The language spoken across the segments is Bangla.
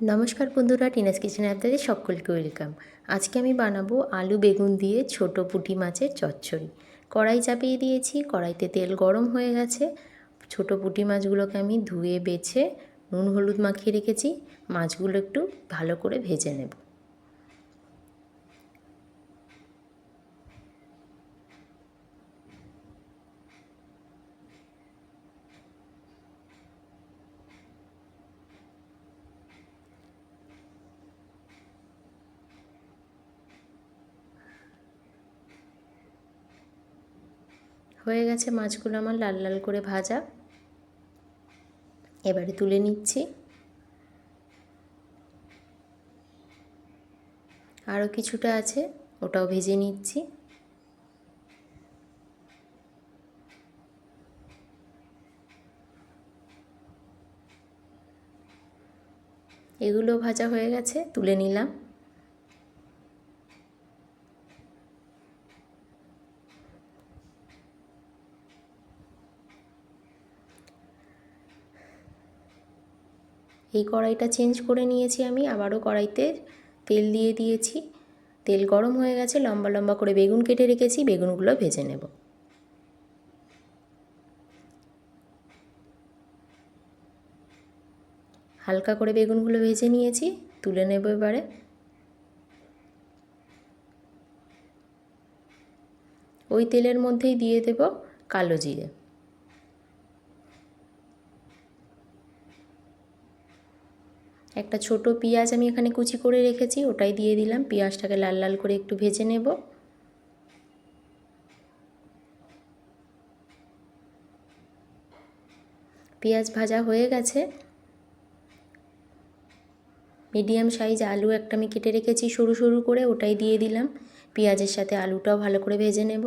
নমস্কার বন্ধুরা, টিনাস কিচেনে আপনাদের সকলকে ওয়েলকাম। আজকে আমি বানাবো আলু বেগুন দিয়ে ছোট পুঁটি মাছের চচ্চড়ি। কড়াই চাপিয়ে দিয়েছি, কড়াইতে তেল গরম হয়ে গেছে। ছোট পুঁটি মাছগুলোকে আমি ধুয়ে বেছে নুন হলুদ মাখিয়ে রেখেছি। মাছগুলো একটু ভালো করে ভেজে নেব। হয়ে গেছে মাছগুলো আমার লাল লাল করে ভাজা। এবারে তুলে নিচ্ছি। আরও কিছুটা আছে, ওটাও ভেজে নিচ্ছি। এগুলো ভাজা হয়ে গেছে, তুলে নিলাম। এই কড়াইটা চেঞ্জ করে নিয়েছি আমি, আবারও কড়াইতে তেল দিয়ে দিয়েছি। তেল গরম হয়ে গেছে, লম্বা লম্বা করে বেগুন কেটে রেখেছি, বেগুনগুলো ভেজে নেব। হালকা করে বেগুনগুলো ভেজে নিয়েছি, তুলে নেব এবারে। ওই তেলের মধ্যেই দিয়ে দেব কালো জিরে। একটা ছোট পেঁয়াজ আমি এখানে কুচি করে রেখেছি, ওটাই দিয়ে দিলাম। পেঁয়াজটাকে লাল লাল করে একটু ভেজে নেব। পেঁয়াজ ভাজা হয়ে গেছে। মিডিয়াম সাইজ আলু একটা আমি কেটে রেখেছি সরু সরু করে, ওটাই দিয়ে দিলাম। পেঁয়াজের সাথে আলুটাও ভালো করে ভেজে নেব।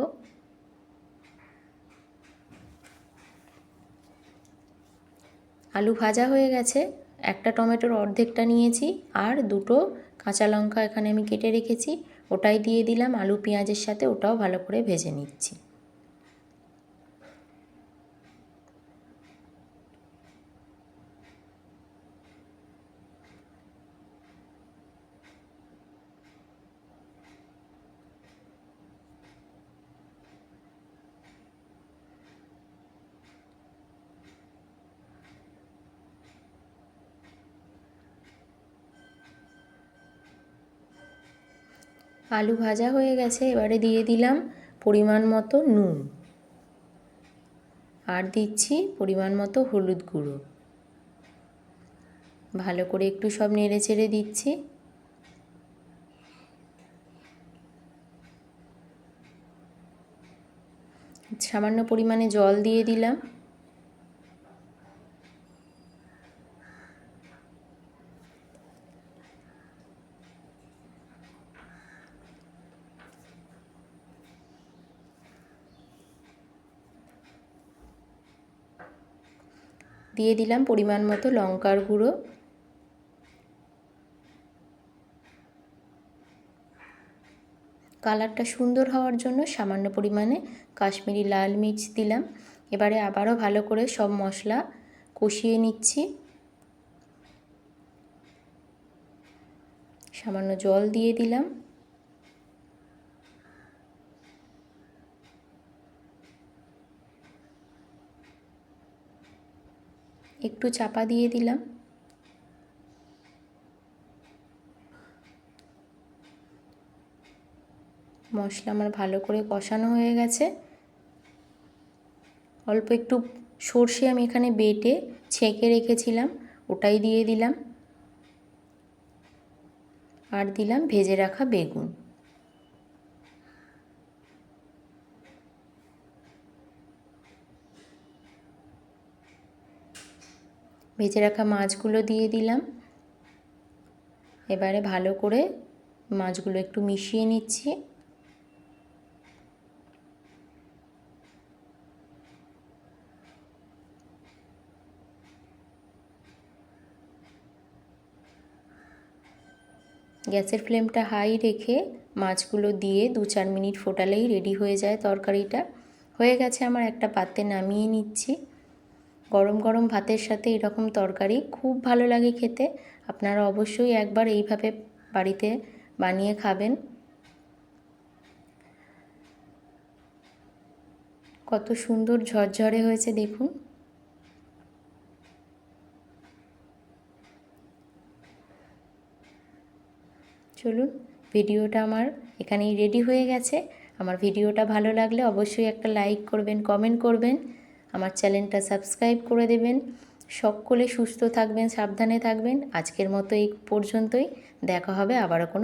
আলু ভাজা হয়ে গেছে। একটা টমেটোর অর্ধেকটা নিয়েছি আর দুটো কাঁচা লঙ্কা এখানে আমি কেটে রেখেছি, ওটাই দিয়ে দিলাম, আলু পেঁয়াজের সাথে ওটাও ভালো করে ভেজে নিচ্ছি। আলু ভাজা হয়ে গেছে, এবারে দিয়ে দিলাম পরিমাণ মতো নুন। আর দিচ্ছি পরিমাণ মতো হলুদ গুঁড়ো। ভালো করে একটু সব নেড়ে চেড়ে দিচ্ছি। সামান্য পরিমাণে জল দিয়ে দিলাম। দিয়ে দিলাম পরিমাণ মতো লঙ্কার গুঁড়ো। কালারটা সুন্দর হওয়ার জন্য সামান্য পরিমাণে কাশ্মীরি লাল মির্চ দিলাম। এবারে আবারও ভালো করে সব মশলা কষিয়ে নিচ্ছি। সামান্য জল দিয়ে দিলাম। একটু চাপা দিয়ে দিলাম। মশলা আমার ভালো করে কষানো হয়ে গেছে। অল্প একটু সর্ষে আমি এখানে বেটে ছেঁকে রেখেছিলাম, ওটাই দিয়ে দিলাম। আর দিলাম ভেজে রাখা বেগুন। ভেজে রাখা মাছগুলো দিয়ে দিলাম। এবারে ভালো করে মাছগুলো একটু মিশিয়ে নিচ্ছি। গ্যাসের ফ্লেমটা হাই রেখে মাছগুলো দিয়ে দু চার মিনিট ফোটালেই রেডি হয়ে যায় তরকারিটা। হয়ে গেছে আমার একটা পাত্রে নামিয়ে নিচ্ছি। গরম গরম ভাতের সাথে এরকম তরকারি খুব ভালো লাগে খেতে। আপনারা অবশ্যই একবার এইভাবে বাড়িতে বানিয়ে খাবেন। কত সুন্দর ঝরঝরে হয়েছে, দেখুন। চলুন, ভিডিওটা আমার এখানেই রেডি হয়ে গেছে। আমার ভিডিওটা ভালো লাগলে অবশ্যই একটা লাইক করবেন কমেন্ট করবেন। আমার চ্যানেলটা সাবস্ক্রাইব করে দেবেন। সকলে সুস্থ থাকবেন, সাবধানে থাকবেন। আজকের মতো এই পর্যন্তই। দেখা হবে আবারও কোনো